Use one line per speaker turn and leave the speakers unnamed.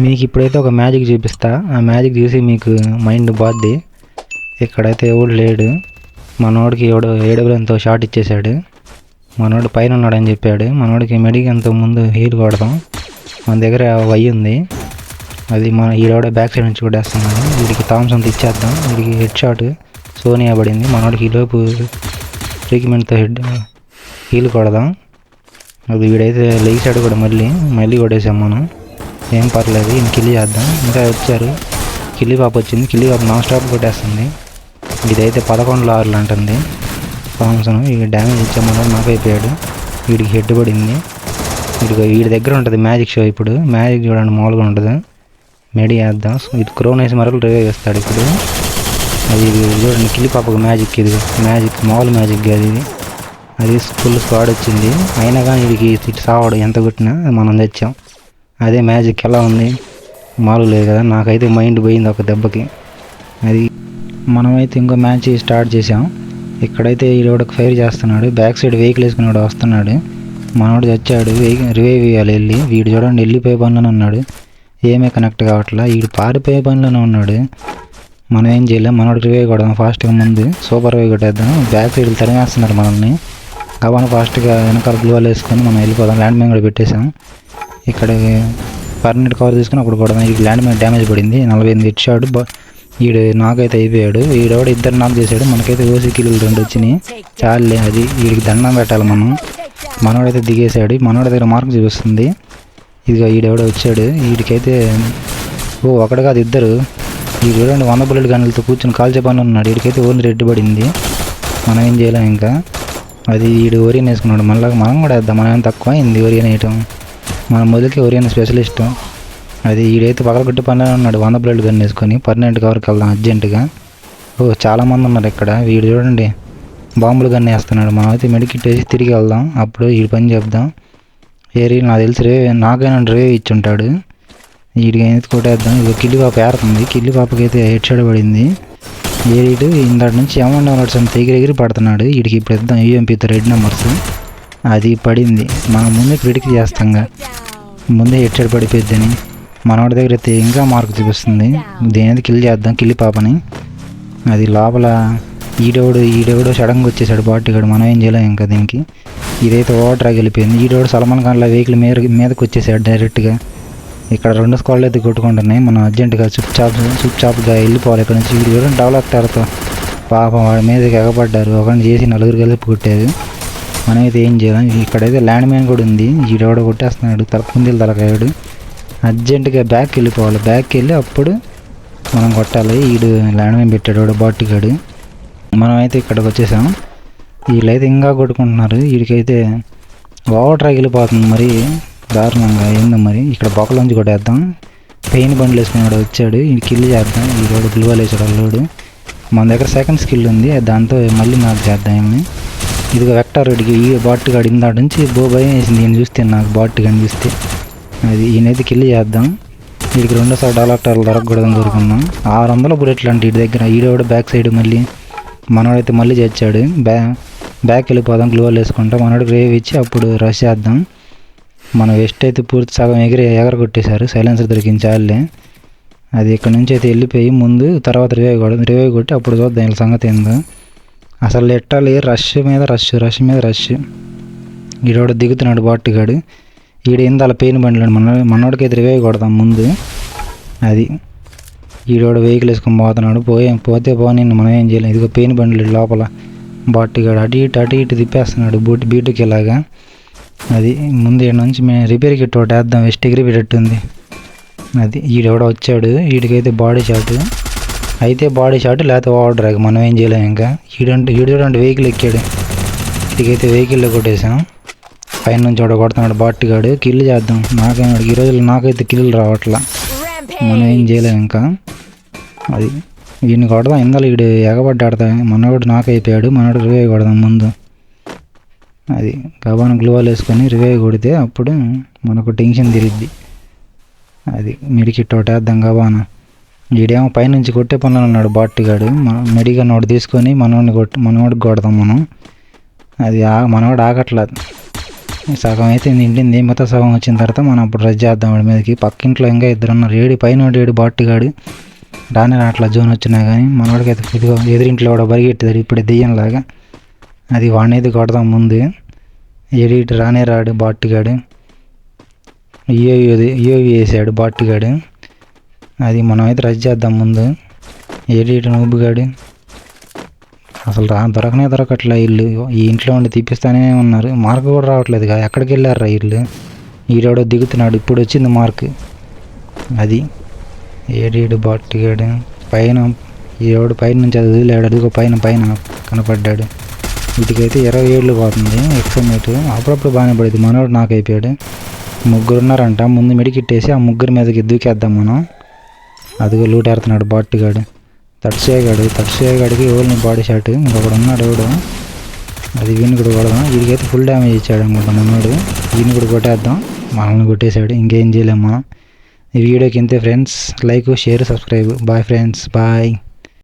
మీకు ఇప్పుడైతే ఒక మ్యాజిక్ చూపిస్తా. ఆ మ్యాజిక్ చూసి మీకు మైండ్ బాద్ది. ఇక్కడైతే ఎవడు లేడు. మనోడికి ఎవడు ఏడుగులంతో షాట్ ఇచ్చేశాడు. మనోడు పైన ఉన్నాడని చెప్పాడు. మనోడికి అంత ముందు హీల్ కొడదాం. మన దగ్గర వై ఉంది. అది మన ఈడోడ బ్యాక్ సైడ్ నుంచి కొట్టేస్తున్నాడు. వీడికి థామ్సన్ ఇచ్చేద్దాం. వీడికి హెడ్ షాట్ సోనియా పడింది. మనోడికి ఈ లోపు ట్రీట్మెంట్తో హెడ్ హీల్ కొడదాం. అది వీడైతే లెగ్ సైడ్ కూడా మళ్ళీ మళ్ళీ కొట్టేసాం మనం. ఏం పర్లేదు ఈయన కిల్లి చేద్దాం. ఇంకా వచ్చారు. కిలి పాప వచ్చింది. కిలి పాప నాన్ స్టాప్ కొట్టేస్తుంది. ఇదైతే పదకొండులో ఆరులు అంటుంది. థామ్సన్ ఇక డ్యామేజ్ ఇచ్చామన్నాడు నాకు అయిపోయాడు. వీడికి హెడ్ పడింది. వీడికి వీడి దగ్గర ఉంటుంది మ్యాజిక్ షో ఇప్పుడు. మ్యాజిక్ చూడండి మామూలుగా ఉంటుంది. మెడి వేద్దాం ఇది క్రోన్ వేసి మరొకరు రివైవ్ వేస్తాడు ఇప్పుడు. అది చూడండి కిలి పాపకు మ్యాజిక్ ఇది. మ్యాజిక్ మామూలు మ్యాజిక్ కాదు ఇది అది ఫుల్ స్క్వాడ్ వచ్చింది. అయినా కానీ వీడికి సావాడు ఎంత కొట్టినా మనం తెచ్చాం. అదే మ్యాజిక్ ఎలా ఉంది? మామూలు లేదు కదా నాకైతే మైండ్ పోయింది ఒక దెబ్బకి. అది మనమైతే ఇంకో మ్యాచ్ స్టార్ట్ చేసాం ఇక్కడైతే ఈడోడకి ఫైర్ చేస్తున్నాడు. బ్యాక్ సైడ్ వెహికల్ వేసుకుని వస్తున్నాడు. మనోడు చచ్చాడు. వెహికల్ రివైవ్ ఇవ్వాలి వెళ్ళి. వీడు చూడండి వెళ్ళిపోయే పనిలోనే ఉన్నాడు. ఏమీ కనెక్ట్ కావట్లా? వీడు పారిపోయే పనిలోనే ఉన్నాడు. మనం ఏం చేయలేం. మనోడు రివైవ్ కొడదాం ఫాస్ట్గా ముందు. సూపర్ వై కొట్టేద్దాం. బ్యాక్ సైడ్ తరిమేస్తున్నారు మనల్ని. కాబట్టి ఫాస్ట్గా వెనకాల గ్లూవల్ వేసుకొని మనం వెళ్ళిపోదాం. ల్యాండ్ మైన్ కూడా పెట్టేసాం ఇక్కడ పర్మనెంట్ కవర్ తీసుకుని అప్పుడు కూడా ఈ ల్యాండ్ మీద డ్యామేజ్ పడింది. నలభై ఎనిమిది ఇచ్చాడు షాట్ ఈడు నాకైతే అయిపోయాడు. ఈడెవడ ఇద్దరు నాకు చేశాడు. మనకైతే ఓసీ కిల్లు రెండు వచ్చినాయి. చాలే అది. వీడికి దండం పెట్టాలి మనం. మనోడైతే దిగేశాడు. మనోడి దగ్గర మార్క్ చూపిస్తుంది. ఇదిగో ఈడెవడో వచ్చాడు. వీడికైతే ఓ ఒకడు కాదు ఇద్దరు. ఈ చూడండి వంద బుల్లెట్ గన్నులతో కూర్చొని కాల్చే పని ఉన్నాడు. వీడికైతే ఓన్ రెడ్ పడింది. మనం ఏం చేయలేం ఇంకా. అది వీడు ఒరియన్ వేసుకున్నాడు. మళ్ళీ మనం కూడా వేద్దాం. మనం తక్కువ అయింది ఒరియన్ వేయటం. మన మొదలుకి ఒరియన్ స్పెషలిస్ట్. అది ఈడైతే పగలగొట్టి పని ఉన్నాడు. వంద బుల్లెట్ గన్ వేసుకొని పర్మనెంట్ కవర్కి వెళ్దాం అర్జెంటుగా. ఓ చాలామంది ఉన్నారు ఇక్కడ. వీడు చూడండి బాంబులు గన్ వేస్తున్నాడు. మనం అయితే మెడికిట్ వేసి తిరిగి వెళ్దాం. అప్పుడు ఈ పని చెప్దాం. ఏరి నాకు తెలిసి రే నాకైనా రే ఇచ్చి ఉంటాడు వీడికి అయితే కొట్టేద్దాం? ఇది కిల్లి పాప ఏరుతుంది. కిల్లి పాపకి అయితే హెడ్ షాట్ పడింది. ఏరీడు ఇందాటి నుంచి ఏమన్నా ఉన్నాడు సమ్ ఎగిరి ఎగిరి పడుతున్నాడు. వీడికి ఇప్పుడు ఇద్దాం. యూఎంపీతో రెడ్ నెంబర్స్. అది పడింది. మనం ముందే క్రిటిక్ చేస్తాంగా. ముందే హెడ్ షాట్ పడిపోయిద్దని. మనవాడి దగ్గర అయితే ఇంకా మార్కు చూపిస్తుంది. దేని కిల్ చేద్దాం కిల్లి పాపని. అది లోపల ఈడోడు ఈడోడు సడన్గా వచ్చేసాడు బాటిగాడు మనం ఏం చేయలేం ఇంకా దీనికి. ఇదైతే ఓవర్డ్రాగ్ వెళ్ళిపోయింది. ఈడోడు సల్మాన్ ఖాన్లా వెహికల్ మీద మీదకి వచ్చేసాడు డైరెక్ట్గా. ఇక్కడ రెండు స్క్వాడ్లు అయితే కొట్టుకుంటున్నాయి. మనం అర్జెంటుగా చుప్ చాప్ చుప్ చాప్గా వెళ్ళిపోవాలి ఇక్కడ నుంచి. వీడు డెవలప్ తారుతో పాపం వాడి మీదకి ఎగబడ్డారు. ఒకరిని చేసి నలుగురు కలిపి కొట్టేది. మనమైతే ఏం చేయాలి? ఇక్కడైతే ల్యాండ్ మ్యాన్ కూడా ఉంది. ఈడోడ కొట్టేస్తున్నాడు. తల కుందీలు తలకాయాడు. అర్జెంటుగా బ్యాక్ వెళ్ళిపోవాలి. బ్యాక్ వెళ్ళి అప్పుడు మనం కొట్టాలి. ఈడు ల్యాండ్ మ్యాన్ పెట్టాడు. వాడు బాటిగాడు మనమైతే ఇక్కడికి వచ్చేసాం. వీళ్ళైతే ఇంకా కొట్టుకుంటున్నారు. వీడికైతే ఓవర్ ట్రాక్ వెళ్ళిపోతుంది మరి. దారుణంగా ఏందో మరి. ఇక్కడ బొక్కలోంచి కొట్టేద్దాం. పెయిన్ బండ్లు వేసుకున్నాడు వచ్చాడు. ఈ కిల్ చేద్దాం. ఈ రోడ్డు గ్లూవల్ వేసాడు అల్లుడు. మన దగ్గర సెకండ్ స్కిల్ ఉంది. దాంతో మళ్ళీ నాకు చేద్దాం ఏమి ఇదిగో వెక్టర్ రెడ్డికి ఈ బాట్ గాడి ఇందాడు నుంచి బో భయం వేసింది. నేను చూస్తే నాకు బాట్ కనిపిస్తే. అది ఈయనైతే కిల్ చేద్దాం. వీడికి రెండోసారి డాలక్టర్లు దొరకకూడదని దొరుకుందాం ఆరు వందల బుల్లెట్లు అంటే వీడి దగ్గర. ఈడో కూడా బ్యాక్ సైడ్ మళ్ళీ. మనోడైతే మళ్ళీ చేర్చాడు. బ్యా బ్యాక్ వెళ్ళిపోదాం. గ్లోవల్ వేసుకుంటాం. మనోడికి రేవ్ ఇచ్చి అప్పుడు రష్ చేద్దాం. మన వెస్ట్ అయితే పూర్తి సగం ఎగిరి ఎగరగొట్టేశారు. సైలెన్సర్ దొరికించాలే అది ఇక్కడ నుంచి అయితే వెళ్ళిపోయి ముందు తర్వాత రివైవ్ కొడ రివైవ్ కొట్టి అప్పుడు చూద్దాం వీళ్ళ సంగతి ఏందో. అసలు ఎట్టాలి? రష్ మీద రష్ రష్ మీద రష్. ఈడోడు దిగుతున్నాడు బాటిగాడు. ఈడ అలా పెయిన్ బండిలో మన మనోడికి ఎదురువే రివైవ్ కొడదాం ముందు. అది. ఈడోడు వెహికల్ వేసుకొని పోతున్నాడు. పోయే పోతే పోనీ మనం ఏం చేయలేం. ఇదిగో పెయిన్ బండ్లు లోపల బాటిగాడు. అటు ఇటు అటు ఇటు తిప్పేస్తున్నాడు బూట్ బీటుకి ఇలాగా అది. ముందు ఈడ నుంచి మేము రిపేర్ కిట్ ఒకటి వేద్దాం. వెస్ట్ ఎగిరిపెట్టుంది అది. ఈడెవడో వచ్చాడు. వీడికైతే బాడీ షాట్ అయితే బాడీ షాట్ లేకపోతే ఓవర్ డ్రాగ్ మనం ఏం చేయలేము ఇంకా. ఈడంటే ఈడు చూడండి వెహికల్ ఎక్కాడు. ఇటుకైతే వెహికల్లో కొట్టేసాం పైన నుంచి ఒకటి కొడుతున్నాడు బాటిగాడు కిల్ చేద్దాం. నాకేమో ఈ రోజుల్లో నాకైతే కిల్లు రావట్లా. మనం ఏం చేయలేం ఇంకా. అది వీడిని కొడదాం. ఇందాలు వీడు ఎగబడ్డాడతా మనోడు నాకు అయిపోయాడు. మనోడు రివైవ్ కొడదాం ముందు. అది గబాన గ్లూవాల్ వేసుకొని రివైవ్ కొడితే అప్పుడు మనకు టెన్షన్ తిరిద్ది. అది మిడికిట్ ఒకటి వేద్దాం గబాన వీడేమో పైనుంచి కొట్టే పనులు ఉన్నాడు బాట్టిగాడు మన నోడు తీసుకొని మనోడిని కొట్టి మనోడికి కొడదాం మనం అది ఆ మనోడు ఆగట్లేదు సగం అయితే నిండింది మిగతా సగం వచ్చిన తర్వాత మనం అప్పుడు రజ్ చేద్దాం వాడి మీదకి పక్కింట్లో ఇంకా ఇద్దరు ఉన్నారు ఏడి పైన ఏడు బాట్టుగాడు రానే రాట్లా జోన్ వచ్చినా కానీ మనవాడికి అయితే ఇదిగో ఎదురింట్లో కూడా బరిగెట్టారు ఇప్పుడు దెయ్యంలాగా అది వాడిని కొడదాం ముందు ఏడు ఇటు రానే రాడు బాట్టుగాడు ఇయోవి ఇయోవి వేసాడు బాట్టుగాడు అది మనం అయితే రజ్ చేద్దాం ముందు. ఏడి ఇటు నూబుగాడు అసలు రా దొరకనే దొరకట్లే ఇల్లు. ఈ ఇంట్లో ఉండి తీపిస్తానే ఉన్నారు. మార్క్ కూడా రావట్లేదు కదా ఎక్కడికి వెళ్ళారా ఇల్లు? ఈడెవడో దిగుతున్నాడు. ఇప్పుడు వచ్చింది మార్క్. అది. ఏడేడు బాటిగాడు పైన ఏడు పైన నుంచి అది వదిలేడు. అదిగో పైన పైన కనపడ్డాడు. వీటికైతే ఇరవై ఏళ్ళు పోతుంది. ఎక్స్ఎంఏట్ అప్పుడప్పుడు బాగానే పడింది. మనోడు నాకు అయిపోయాడు ముగ్గురు ఉన్నారంట ముందు మెడికిట్టేసి ఆ ముగ్గురు మీదకి దూకేద్దాం మనం. అదిగో లూటేడుతున్నాడు బాట్టుగాడు తడిసేగాడు తడిసేగాడికి ఓల్ని బాడీ షాట్? ఇంకొకడు ఉన్నాడు ఎవడు? అది వీడిని కూడా కొడదాం. వీడికైతే ఫుల్ డ్యామేజ్ ఇచ్చాడు అనుకుంటా మనోడు వీడిని కూడా కొట్టేద్దాం. మనల్ని కొట్టేశాడు. ఇంకేం చేయలేము మనం. ఈ వీడియోకి ఇంతే friends. Like share subscribe. Bye friends. Bye.